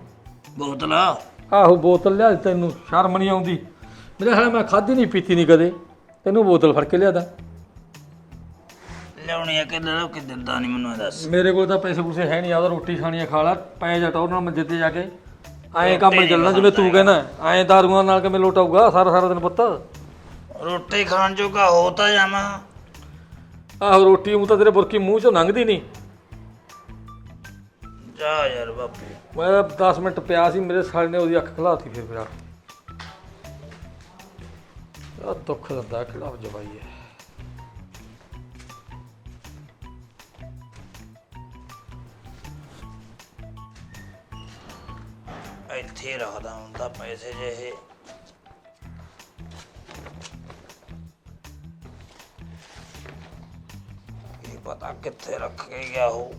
ਬੋਤਲ। ਆਹੋ ਬੋਤਲ ਲਿਆ ਤੈਨੂੰ ਸ਼ਰਮ ਨਹੀਂ ਆਉਂਦੀ। ਮੇਰੇ ਹਾਲੇ ਮੈਂ ਖਾਧੀ ਨਹੀਂ ਪੀਤੀ ਨਹੀਂ ਕਦੇ। ਤੈਨੂੰ ਬੋਤਲ ਫੜ ਕੇ ਲਿਆਦਾ ਲਿਆਉਣੀ ਆ ਕਿ ਲੈ ਲਓ ਕਿ ਦਿੰਦਾ ਨਹੀਂ ਮੈਨੂੰ ਇਹ ਦੱਸ। ਮੇਰੇ ਕੋਲ ਤਾਂ ਪੈਸੇ ਪੂਸੇ ਹੈ ਨਹੀਂ ਆਦਾ ਰੋਟੀ ਖਾਣੀ ਆ ਖਾ ਲਾ ਪੈ ਜਾ ਟੌਰ ਨਾਲ ਮੰਜੇ ਤੇ ਜਾ ਕੇ। ਐਂ ਕੰਮ ਚੱਲਣਾ ਜਿਵੇਂ ਤੂੰ ਕਹਿੰਦਾ ਐਂ ਦਾਰੂਆਂ ਨਾਲ ਕਿਵੇਂ ਲੋਟਾਊਗਾ ਸਾਰਾ ਸਾਰਾ ਦਿਨ ਪੁੱਤ। ਰੋਟੀ ਖਾਣ ਜੋਗਾ ਹੋ ਤਾਂ ਜਾਵਾਂ। ਆਹੋ ਰੋਟੀ ਉਹ ਤਾਂ ਤੇਰੇ ਬੁਰਕੀ ਮੂੰਹ ਚੋਂ ਲੰਘਦੀ ਨਹੀਂ ਜਾ ਯਾਰ ਬਾਪੂ। ਮੈਂ 10 ਮਿੰਟ ਪਿਆ ਸੀ ਮੇਰੇ ਸਾਲੇ ਨੇ ਉਹਦੀ ਅੱਖ ਖਲਾਤੀ ਫਿਰ ਮੇਰਾ। ਆ ਦੁੱਖ ਦਿੰਦਾ ਕਿਹੜਾ ਜਵਾਈ ਹੈ। ਇੱਥੇ ਰੱਖਦਾ ਹੁੰਦਾ ਪੈਸੇ ਜਿਹੇ। ਇਹ ਪਤਾ ਕਿੱਥੇ ਰੱਖ ਕੇ ਗਿਆ ਹੋ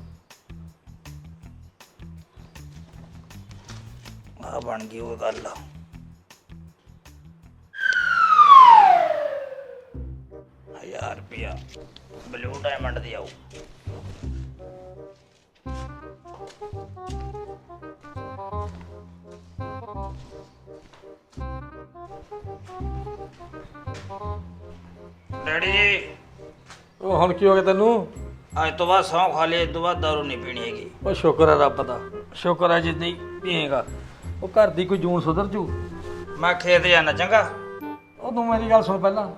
ਆ ਬਣ ਗਈ ਉਹ ਗੱਲ। ਹਜ਼ਾਰ ਰੁਪਿਆ ਬਲੂ ਡਾਇਮੰਡ ਦੀ ਆਊ ਡੈਡੀ ਜੀ ਉਹ ਹੁਣ ਕੀ ਹੋ ਗਿਆ ਤੈਨੂੰ? ਅੱਜ ਤੋਂ ਬਾਅਦ ਸੌਂ ਖਾ ਲਈ ਤੋਂ ਬਾਅਦ ਦਾਰੂ ਨਹੀਂ ਪੀਣੀ ਹੈਗੀ। ਉਹ ਸ਼ੁਕਰ ਹੈ ਰੱਬ ਦਾ। ਸ਼ੁਕਰ ਹੈ ਜਿੱਦੀ ਪੀਏਗਾ। ਉਹ ਘਰ ਦੀ ਕੋਈ ਜੂਨ ਸੁਧਰ ਜੂ? ਮੈਂ ਖੇਤ ਜਾਣਾ ਚੰਗਾ? ਉਹ ਤੂੰ ਮੇਰੀ ਗੱਲ ਸੁਣ ਪਹਿਲਾਂ।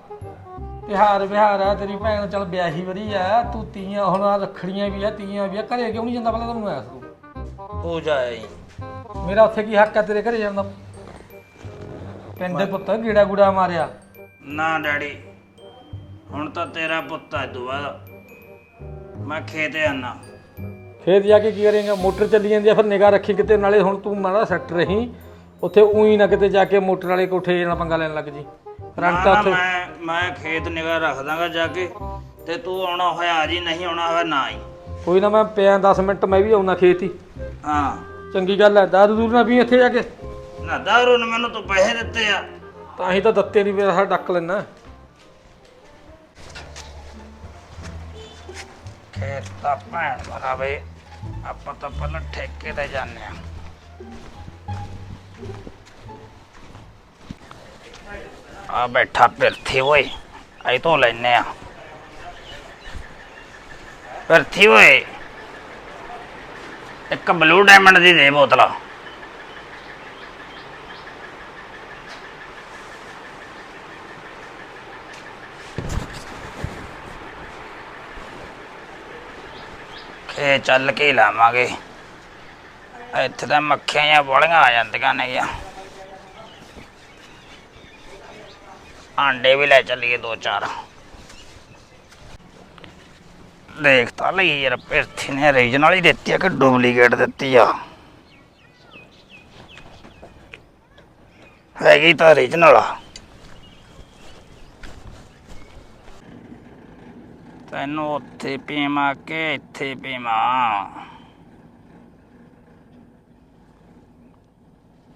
ਤਿਹਾਰ ਵਿਹਾਰ ਆ ਤੇਰੀ ਭੈਣ ਚੱਲ ਵਿਆਹੀ ਵਰੀ ਆ ਤੂੰ ਤੀਆਂ ਹੁਣ ਰੱਖੜੀਆਂ ਵੀ ਆ ਤੀਆਂ ਵੀ ਆ ਘਰੇ ਕਿਉਂ ਨਹੀਂ ਜਾਂਦਾ ਪਹਿਲਾਂ ਤੈਨੂੰ ਐਸ ਤੂੰ ਪੂਜਾ ਆਈ। ਮੇਰਾ ਉੱਥੇ ਕੀ ਹੱਕ ਹੈ ਤੇਰੇ ਘਰੇ ਜਾਣ ਦਾ? ਪਿੰਡ ਦੇ ਪੁੱਤ ਗੀੜਾ ਗੁੜਾ ਮਾਰਿਆ। ਨਾ ਡੈਡੀ ਹੁਣ ਤਾਂ ਤੇਰਾ ਪੁੱਤ ਹੈ ਦੁਆ ਮੈਂ ਖੇਤ ਜਾਣਾ ਖੇਤ ਜਾ ਕੇ ਕੀ ਕਰੇਂਗਾ? ਮੋਟਰ ਚੱਲੀ ਜਾਂਦੀ ਆ ਫਿਰ ਨਿਗਾਹ ਰੱਖੀ ਕਿਤੇ ਨਾਲੇ ਹੁਣ ਤੂੰ ਮਾੜਾ ਸੈੱਟ ਰਹੀ। ਉੱਥੇ ਉਹੀ ਨਾ ਕਿਤੇ ਜਾ ਕੇ ਮੋਟਰ ਵਾਲੇ ਕੋਠੇ ਨਾਲ ਪੰਗਾ ਲੈਣ ਲੱਗ ਜੀ। ਤਾਂ ਉੱਥੇ ਮੈਂ ਮੈਂ ਖੇਤ ਨਿਗਾਹ ਰੱਖ ਦਾਂਗਾ ਜਾ ਕੇ ਤੇ ਤੂੰ ਆਉਣਾ ਹੋਇਆ ਆ ਜੀ ਨਹੀਂ ਆਉਣਾ ਹੋਇਆ ਨਾ ਹੀ ਕੋਈ ਨਾ ਮੈਂ ਪਿਆ 10 ਮਿੰਟ ਮੈਂ ਵੀ ਆਉਣਾ ਖੇਤ ਹੀ। ਹਾਂ। ਚੰਗੀ ਗੱਲ ਹੈ ਦਾਰੂ ਦੂਰ ਨਾ ਵੀ ਇੱਥੇ ਜਾ ਕੇ। ਨਾ ਦਾਰੂ ਨੇ ਮੈਨੂੰ ਤੂੰ ਪੈਸੇ ਦਿੱਤੇ ਆ। ਤਾਂ ਹੀ ਤਾਂ ਦੱਤੇ ਨਹੀਂ ਮੇਰਾ ਡੱਕ ਲੈਣਾ ਖੇਤ ਤਾਂ ਭੈਣ ਭਰਾਵੇ ਆਪਾਂ ਤਾਂ ਪਹਿਲਾਂ ਠੇਕੇ ਤੇ ਜਾਂਦੇ ਆ। ਆ ਬੈਠਾ ਪਿਰਥੀ ਹੋਏ ਐ ਤੋਂ ਲੈਣੇ ਆ। ਪਿਰਥੀ ਓਏ। ਇੱਕ ਬਲੂ ਡਾਇਮੰਡ ਦੀ ਦੇ ਬੋਤਲ। ਖੇ ਚੱਲ ਕੇ ਲਾਵਾਂਗੇ। ਇੱਥੇ ਤਾਂ ਮੱਖੀਆਂ ਜਾਂ ਬੋਲੀਆਂ ਆ ਜਾਂਦੀਆਂ ਨੇ ਗਿਆ। ਆਂਡੇ ਵੀ ਲੈ ਚੱਲੀਏ ਦੋ ਚਾਰ। ਦੇਖ ਤਾਂ ਲਈ ਯਾਰ ਪਿਰਥੀ ਨੇ ਰੀਜਨਲ ਹੀ ਦਿੱਤੀ ਆ ਕਿ ਡੁਪਲੀਕੇਟ ਦਿੱਤੀ ਆ। ਹੈਗੀ ਤਾਂ ਰੀਜਨਲ ਆ। ਤੈਨੂੰ ਉੱਥੇ ਪੀਮਾ ਕੇ ਇੱਥੇ ਪੀਮਾ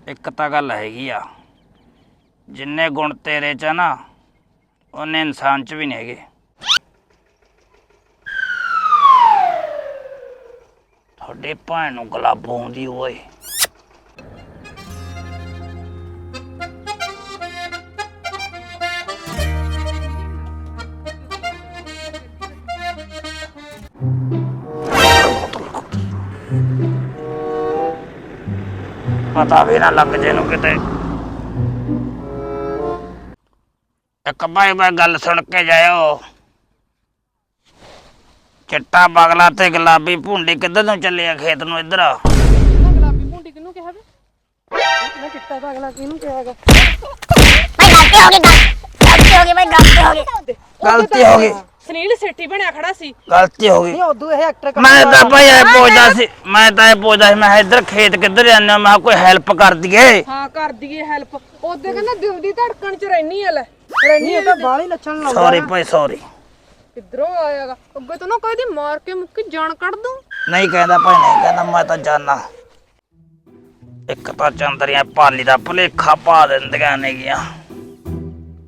ਇੱਕ ਤਾਂ ਗੱਲ ਹੈਗੀ ਆ, ਜਿੰਨੇ ਗੁਣ ਤੇਰੇ ਚ ਆ ਨਾ, ਉਹਨੇ ਇਨਸਾਨ ਚ ਵੀ ਨਹੀਂ ਹੈਗੇ। ਤੁਹਾਡੇ ਭੈਣ ਨੂੰ ਗੁਲਾਬੋਂ ਆਉਂਦੀ ਓਏ। ਪਤਾ ਵੀ ਨਾ ਲੱਗ ਜੇ ਨੂੰ ਕਿਤੇ। ਇੱਕ ਭਾਈ ਮੈਂ ਗੱਲ ਸੁਣ ਕੇ ਜਾਇਓ। ਚਿੱਟਾ ਬਗਲਾ ਤੇ ਗੁਲਾਬੀ ਭੁੰਡੀ ਕਿੱਧਰ ਨੂੰ ਚੱਲਿਆ ਖੇਤ ਨੂੰ ਇੱਧਰ? ਆ ਗਲਤੀ ਹੋ ਗਈ ਸੁਨੀਲ ਸੇਠੀ ਬਣਿਆ ਖੜਾ ਸੀ। ਗਲਤੀ ਹੋ ਗਈ। ਉਦੋਂ ਇਹ ਐਕਟਰ ਮੈਂ ਤਾਂ ਭਾਈ ਇਹ ਪੁੱਛਦਾ ਸੀ ਮੈਂ ਤਾਂ ਇਹ ਪੁੱਛਦਾ ਸੀ ਮੈਂ ਕਿਹਾ ਇੱਧਰ ਖੇਤ ਕਿੱਧਰ ਜਾਂਦੇ ਹੋ? ਮੈਂ ਕਿਹਾ ਕੋਈ ਹੈਲਪ ਕਰ ਦਈਏ। ਹਾਂ ਕਰ ਦਈਏ ਹੈਲਪ ਉਹਦੇ ਕਹਿੰਦਾ ਦਿਲ ਦੀ ਧੜਕਣ ਚ ਰਹਿਨੀ ਆ ਲੈ। ਨਹੀਂ ਇਹ ਤਾਂ ਬਾਹਲੀ ਲੱਛਣ ਲਾਉਂਦਾ ਸੌਰੀ ਭਾਈ ਸੌਰੀ ਕਿੱਧਰੋਂ ਆਏਗਾ ਅੱਗੇ ਤੋਂ ਨਾ ਕਹਦੀ ਮਾਰ ਕੇ ਮੁੱਕੀ ਜਾਨ ਕੱਢ ਦੂੰ। ਨਹੀਂ ਕਹਿੰਦਾ ਭਾਈ, ਨਹੀਂ ਕਹਿੰਦਾ ਮੈਂ ਤਾਂ ਜਾਣਾ ਇੱਕ ਤਾਂ ਚੰਦਰੀਆਂ ਪਾਲੀ ਦਾ ਭੁਲੇਖਾ ਪਾ ਦਿੰਦੀਆਂ ਨੇਗੀਆਂ।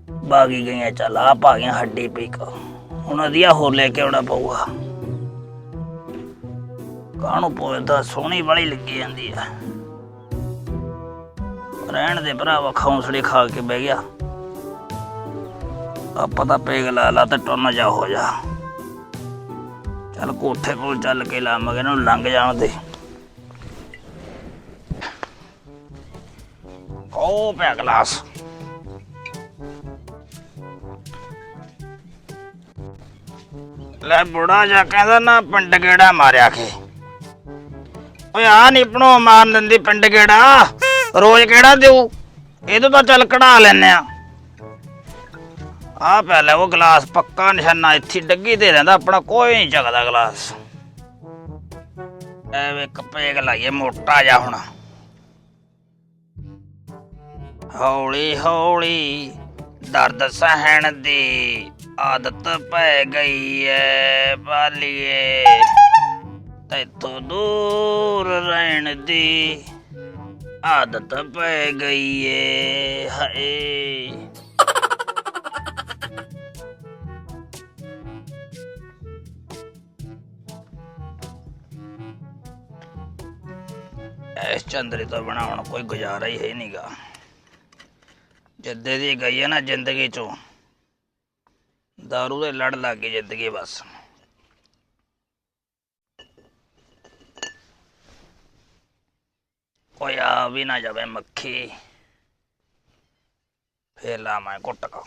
ਬਾਗੀ ਗਈਆਂ, ਚੱਲ ਆ ਪਾ ਗਈਆਂ ਹੱਡੀ ਪੀਕ ਹੁਣ ਅਧੀਆ ਹੋਰ ਲੈ ਕੇ ਆਉਣਾ ਪਊਗਾ। ਕਾਹਨੂੰ ਪੁੱਛਦਾ ਸੋਹਣੀ ਵਾਲੀ ਲੱਗੀ ਜਾਂਦੀ ਆ। ਰਹਿਣ ਦੇ ਭਰਾਵਾ ਖੌਂਸੜੇ ਖਾ ਕੇ ਬਹਿ ਗਿਆ। ਆਪਾਂ ਤਾਂ ਪੇਗ ਲਾ ਲਾ ਤੇ ਟੁੰਨ ਜਾ ਹੋ ਜਾ। ਚੱਲ ਕੋਠੇ ਕੋਲ ਚੱਲ ਕੇ ਲਾਵਾਂਗੇ ਇਹਨੂੰ ਲੰਘ ਜਾਣ ਦੇ। ਉਹ ਪਿਆ ਗਲਾਸ। ਲੈ ਬੁੜਾ ਜਾ ਕਹਿੰਦਾ ਨਾ ਪਿੰਡ ਗੇੜਾ ਮਾਰਿਆ ਖੇ ਓਏ ਆ ਨੀ ਪਣੋ ਮਾਰ ਦਿੰਦੀ ਪਿੰਡ ਗੇੜਾ। ਰੋਜ਼ ਕਿਹੜਾ ਦੇਊ। ਇਹਦੋਂ ਤਾਂ ਚੱਲ ਕਢਾ ਲੈਨੇ ਆ ਆ ਪਿਆ ਲੈ, ਉਹ ਗਲਾਸ ਪੱਕਾ ਨਿਸ਼ਾਨਾ ਇੱਥੇ ਡੱਗੀ ਤੇ ਰਹਿੰਦਾ, ਆਪਣਾ ਕੋਈ ਨਹੀਂ ਚੱਕਦਾ ਗਲਾਸ। ਐਵੇਂ ਕਪੇਗ ਲਾਈਏ, ਮੋਟਾ ਜਾ ਹੁਣ। ਹੌਲੀ ਹੌਲੀ ਦਰਦ ਸਹਿਣ ਦੀ ਆਦਤ ਪੈ ਗਈ ਐ ਬਾਲੀਏ। ਤੈਥੋਂ ਦੂਰ ਰਹਿਣ ਦੀ ਆਦਤ ਪੈ ਗਈ ਏ, ਹਾਏ। ਇਸ ਚੰਦਰੀ ਤੋਂ ਬਿਨਾਂ ਹੁਣ ਕੋਈ ਗੁਜ਼ਾਰਾ ਹੀ ਹੈ ਨਹੀਂਗਾ। ਜਿੱਦੇ ਦੀ ਗਈ ਹੈ ਨਾ ਜ਼ਿੰਦਗੀ ਚੋਂ, ਦਾਰੂ ਦੇ ਲੜ ਲੱਗ ਗਈ ਜ਼ਿੰਦਗੀ ਬਸ। ਕੋਈ ਆ ਵੀ ਨਾ ਜਾਵੇ ਮੱਖੀ, ਫੇਰ ਲਾ ਮੈਂ ਕੁੱਟਕ।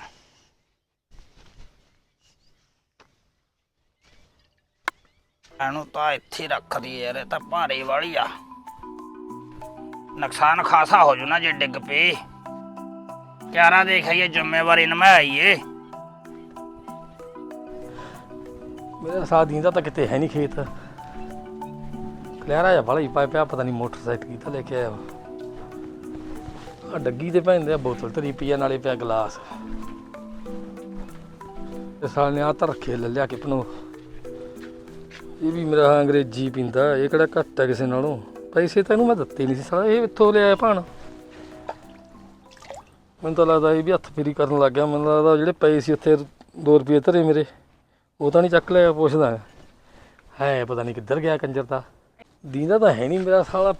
ਇਹਨੂੰ ਤਾਂ ਇੱਥੇ ਹੀ ਰੱਖ ਦੀ ਯਾਰ, ਇਹ ਤਾਂ ਭਾਰੀ ਵਾਲੀ ਆ। ਨੁਕਸਾਨ ਖਾਸਾ ਹੋ ਜੂ ਨਾ ਜੇ ਡਿੱਗ ਪਈ। ਕਿਆਰਾ ਦੇਖਾਈਏ ਜ਼ਿੰਮੇਵਾਰੀ ਨਿਭਾਈਏ ਮੇਰਾ ਸਾਥ ਦੀਂਦਾ ਤਾਂ ਕਿਤੇ ਹੈ ਨਹੀਂ ਖੇਤ। ਕਲਿਆਰਾ ਜਿਹਾ ਬੜਾ ਹੀ ਪਾਇਆ ਪਿਆ, ਪਤਾ ਨਹੀਂ ਮੋਟਰਸਾਈਕਲ ਕਿੱਥੇ ਲੈ ਕੇ ਆਇਆ ਆ ਡੱਗੀ ਤੇ ਪੈਂਦੇ ਆ, ਬੋਤਲ ਧਰੀ ਪਈ ਆ, ਨਾਲੇ ਪਿਆ ਗਲਾਸ। ਤੇ ਸਾਲ ਨੇ ਆ ਤਾਂ ਰੱਖੇ ਲੈ ਲਿਆ ਕੇ ਪਨੋ। ਇਹ ਵੀ ਮੇਰਾ ਅੰਗਰੇਜ਼ੀ ਪੀਂਦਾ, ਇਹ ਕਿਹੜਾ ਘੱਟ ਹੈ ਕਿਸੇ ਨਾਲੋਂ? ਪੈਸੇ ਤਾਂ ਇਹਨੂੰ ਮੈਂ ਦਿੱਤੇ ਨਹੀਂ ਸੀ, ਸਾਲਾ ਇਹ ਇੱਥੋਂ ਲਿਆਇਆ ਭਾਣ। ਮੈਨੂੰ ਤਾਂ ਲੱਗਦਾ ਇਹ ਵੀ ਹੱਥ ਫੇਰੀ ਕਰਨ ਲੱਗ ਗਿਆ, ਮੈਨੂੰ ਲੱਗਦਾ ਜਿਹੜੇ ਪਏ ਸੀ ਉੱਥੇ 2 ਰੁਪਏ ਧਰੇ ਮੇਰੇ, ਉਹ ਤਾਂ ਨਹੀਂ ਚੱਕ ਲਿਆ ਪੁੱਛਦਾ। ਹੈ, ਪਤਾ ਨਹੀਂ ਕਿੱਧਰ ਗਿਆ ਕੰਜਰ ਦਾ ਦੀਂਦਾ ਤਾਂ ਹੈ ਨਹੀਂ ਮੇਰਾ ਸਾਲਾ,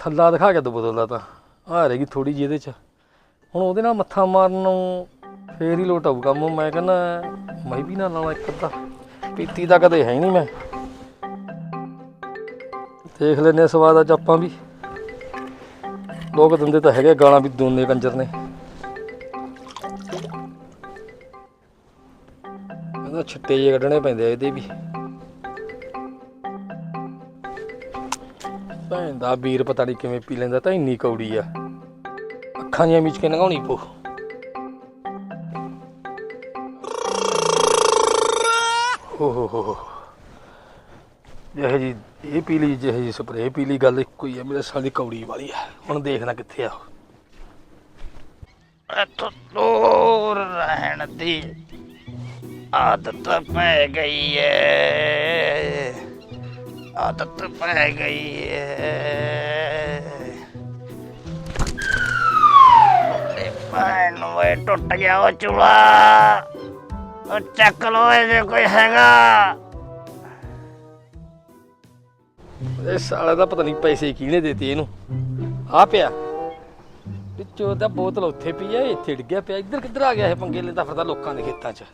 ਥੱਲਾ ਦਿਖਾ ਕੇ ਦੋ ਬਦਲਦਾ ਤਾਂ। ਆ ਰਹੇਗੀ ਥੋੜੀ ਜਿਹੀ ਇਹਦੇ ਚ। ਹੁਣ ਉਹਦੇ ਨਾਲ ਮੱਥਾ ਮਾਰਨ ਨੂੰ ਫੇਰ ਹੀ ਲੋਟ ਆਊ ਕੰਮ, ਮੈਂ ਕਹਿੰਦਾ, ਮੈਂ ਵੀ ਨਾ ਲਾਉਣਾ ਇੱਕ ਅੱਧਾ। ਪੀਤੀ ਦਾ ਕਦੇ ਹੈ ਹੀ ਨਹੀਂ ਮੈਂ। ਦੇਖ ਲੈਨੇ ਸਵਾਦ ਅੱਜ ਆਪਾਂ ਵੀ। ਲੋਕ ਦਿੰਦੇ ਤਾਂ ਹੈਗੇ ਗਾਲਾਂ ਵੀ, ਦੋਨੇ ਕੰਜਰ ਨੇ। ਕਹਿੰਦਾ ਛਿੱਟੇ ਜਿਹੇ ਕੱਢਣੇ ਪੈਂਦੇ ਆ ਇਹਦੇ ਵੀ। ਭੈਣ ਦਾ ਵੀਰ ਪਤਾ ਨਹੀਂ ਕਿਵੇਂ ਪੀ ਲੈਂਦਾ, ਤਾਂ ਇੰਨੀ ਕੌੜੀ ਆ। ਅੱਖਾਂ ਜਿਹੀਆਂ ਮੀਚ ਕੇ ਨਗਾਉਣੀ ਪਊ। ਹੋ ਹੋ ਹੋ ਹੋ। ਜਿਹੇ ਜੀ ਇਹ ਪੀ ਲਈ ਜਿਹੇ ਜੀ ਸਪਰੇਅ ਗੱਲ ਇੱਕੋ ਹੀ ਆ, ਮੇਰੇ ਸਾਲੀ ਕੌੜੀ ਵਾਲੀ ਆ। ਹੁਣ ਦੇਖਣਾ ਕਿੱਥੇ ਆ ਇੱਥੋਂ ਦੂਰ ਰਹਿਣ ਦੀ ਆਦਤ ਪੈ ਗਈ ਏ। ਆਦਤ ਪੈ ਗਈ ਏ। ਤੇ ਭੈਣ ਨੂੰ ਏ ਟੁੱਟ ਗਿਆ ਉਹ ਚੂਲਾ। ਉਹ ਚੱਕ ਲੋ ਜੇ ਕੋਈ ਹੈਗਾ। ਇਹ ਸਾਲੇ ਦਾ ਪਤਾ ਨਹੀਂ ਪੈਸੇ ਕਿਹਨੇ ਦਿੱਤੇ ਇਹਨੂੰ। ਆ ਪਿਆ। ਵਿੱਚੋਂ ਤਾਂ ਬੋਤਲ ਉੱਥੇ ਪਈ ਆ, ਇੱਥੇ ਡਿੱਗਿਆ ਪਿਆ। ਇੱਧਰ ਕਿੱਧਰ ਆ ਗਿਆ ਇਹ ਪੰਗੇ ਲੈਂਦਾ ਫਿਰਦਾ ਲੋਕਾਂ ਦੇ ਖੇਤਾਂ 'ਚ।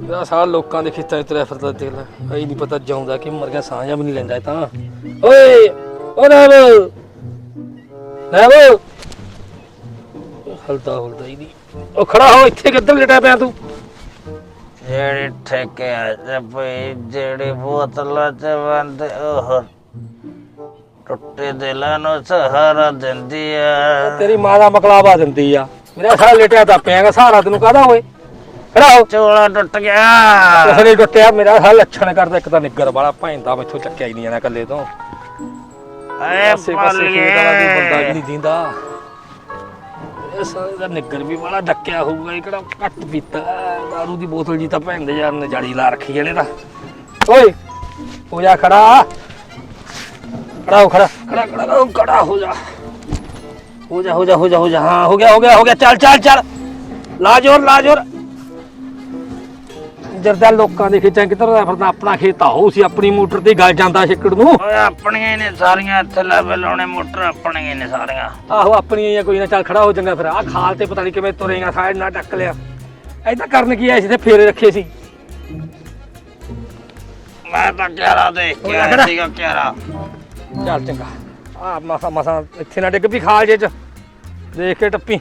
ਮੇਰਾ ਸਾਲ ਲੋਕਾਂ ਦੇ ਖੇਤਾਂ 'ਚ ਤੁਰਿਆ ਫਿਰਦਾ ਦੇਖ ਲੈ ਐ ਨਹੀਂ ਪਤਾ ਜਾਉਂਦਾ ਕਿ ਮਰ ਗਿਆ ਸਾਹ ਜਾਂ ਵੀ ਨਹੀਂ ਲੈਂਦਾ ਇਹ ਤਾਂ। ਓਏ, ਓ ਨੈਬ। ਨੈਬ। ਹਲਦਾ ਹਲਦਾ ਹੀ ਨਹੀਂ ਉਹ ਖੜਾ ਹੋ, ਇੱਥੇ ਕਿੱਧਰ ਲਟਿਆ ਪਿਆ ਤੂੰ? ਜਿਹੜੀ ਠੇਕੇ ਆ ਪਈ ਜਿਹੜੀ ਬੋਤਲਾਂ ਚ ਬੰਦ ਉਹ ਟੁੱਟੇ ਦਿਲਾਂ ਨੂੰ ਸਹਾਰਾ ਦਿੰਦੀ ਆ। ਤੇਰੀ ਮਾਂ ਦਾ ਮਕਲਾਵਾ ਦਿੰਦੀ ਆ। ਮੇਰਾ ਸਾਲ ਲਟਿਆ ਤਾਂ ਪਿਆਗਾ ਸਹਾਰਾ ਤੈਨੂੰ ਕਾਹਦਾ ਓਏ ਖੜਾ ਹੋ। ਚੋਲਾ ਟੁੱਟ ਗਿਆ। ਨੇ ਟੁੱਟਿਆ ਮੇਰਾ ਹਾਲ ਲੱਛਣ ਕਰਦਾ ਇੱਕ ਤਾਂ ਨਿੱਗਰ ਵਾਲਾ ਭੈਂਦਾ ਮੈਥੋਂ ਚੱਕਿਆ ਹੀ ਨਹੀਂ ਜਾਣਾ ਇਕੱਲੇ ਤੋਂ। ਏ ਪਾਸੇ ਪਾਸੇ ਖੇਤ ਵਾਲਾ ਕੋਈ ਬੰਦਾ ਵੀ ਨਹੀਂ ਦਿੰਦਾ। ਸਾਰੇ ਦਾ ਨਿੱਗਰ ਵੀ ਵਾਲਾ ਡੱਕਿਆ ਹੋਊਗਾ ਇਹ ਕਿਹੜਾ ਘੱਟ ਪੀਤਾ ਦਾਰੂ ਦੀ ਬੋਤਲ ਜੀ ਤਾਂ ਭੈਣ ਦੇ ਯਾਰ ਨੇ ਜਾੜੀ ਲਾ ਰੱਖੀ ਇਹਨੇ ਤਾਂ। ਓਏ ਹੋ ਜਾ ਖੜਾ। ਖੜਾ ਹੋ ਖੜਾ ਖੜਾ ਖੜਾ ਹੋ, ਖੜਾ ਹੋ ਜਾ। ਹੋ ਜਾ ਹੋ ਜਾ ਹੋ ਜਾ ਹੋ ਜਾ। ਹਾਂ ਹੋ ਗਿਆ ਹੋ ਗਿਆ ਹੋ ਗਿਆ। ਚੱਲ ਚੱਲ ਚੱਲ। ਲਾ ਜੋਰ ਲਾ ਜੋਰ। ਜਰਦਾ ਲੋਕਾਂ ਦੇ ਖੇਤਾਂ ਕਿੱਧਰ ਦਾ ਫਿਰਦਾ? ਆਪਣਾ ਖੇਤ ਆ ਉਹ ਸੀ ਆਪਣੀ ਮੋਟਰ ਤੇ ਗਲ ਜਾਂਦਾ ਛਿੱਕੜ ਨੂੰ। ਓਏ ਆਪਣੀਆਂ ਹੀ ਨੇ ਸਾਰੀਆਂ ਇੱਥੇ ਲੈਵਲ ਲਾਉਣੇ ਮੋਟਰ ਆਪਣੀਆਂ ਹੀ ਨੇ ਸਾਰੀਆਂ। ਆਹੋ ਆਪਣੀਆਂ ਹੀ ਆ ਕੋਈ ਨਾ ਚੱਲ ਖੜਾ ਹੋ ਚੰਗਾ ਫਿਰ। ਆ ਖਾਲ ਤੇ ਪਤਾ ਨਹੀਂ ਕਿਵੇਂ ਤੁਰੇਗਾ ਸਾਇਦ ਨਾ ਟੱਕ ਲਿਆ। ਐਦਾਂ ਕਰਨ ਕੀ ਆਇਆ ਸੀ ਤੇ ਫੇਰੇ ਰੱਖੇ ਸੀ। ਮੈਂ ਤਾਂ ਕਿਹੜਾ ਦੇਖ ਕੇ ਓਏ ਆਇਆ ਖੜਾ। ਸੀਗਾ ਕਿਹੜਾ ਚੱਲ ਚੰਗਾ। ਆ ਮਸਾ ਮਸਾ ਇੱਥੇ ਨਾ ਡਿੱਗ ਵੀ ਖਾਲ ਜੇ ਚ। ਦੇਖ ਕੇ ਟੱਪੀ।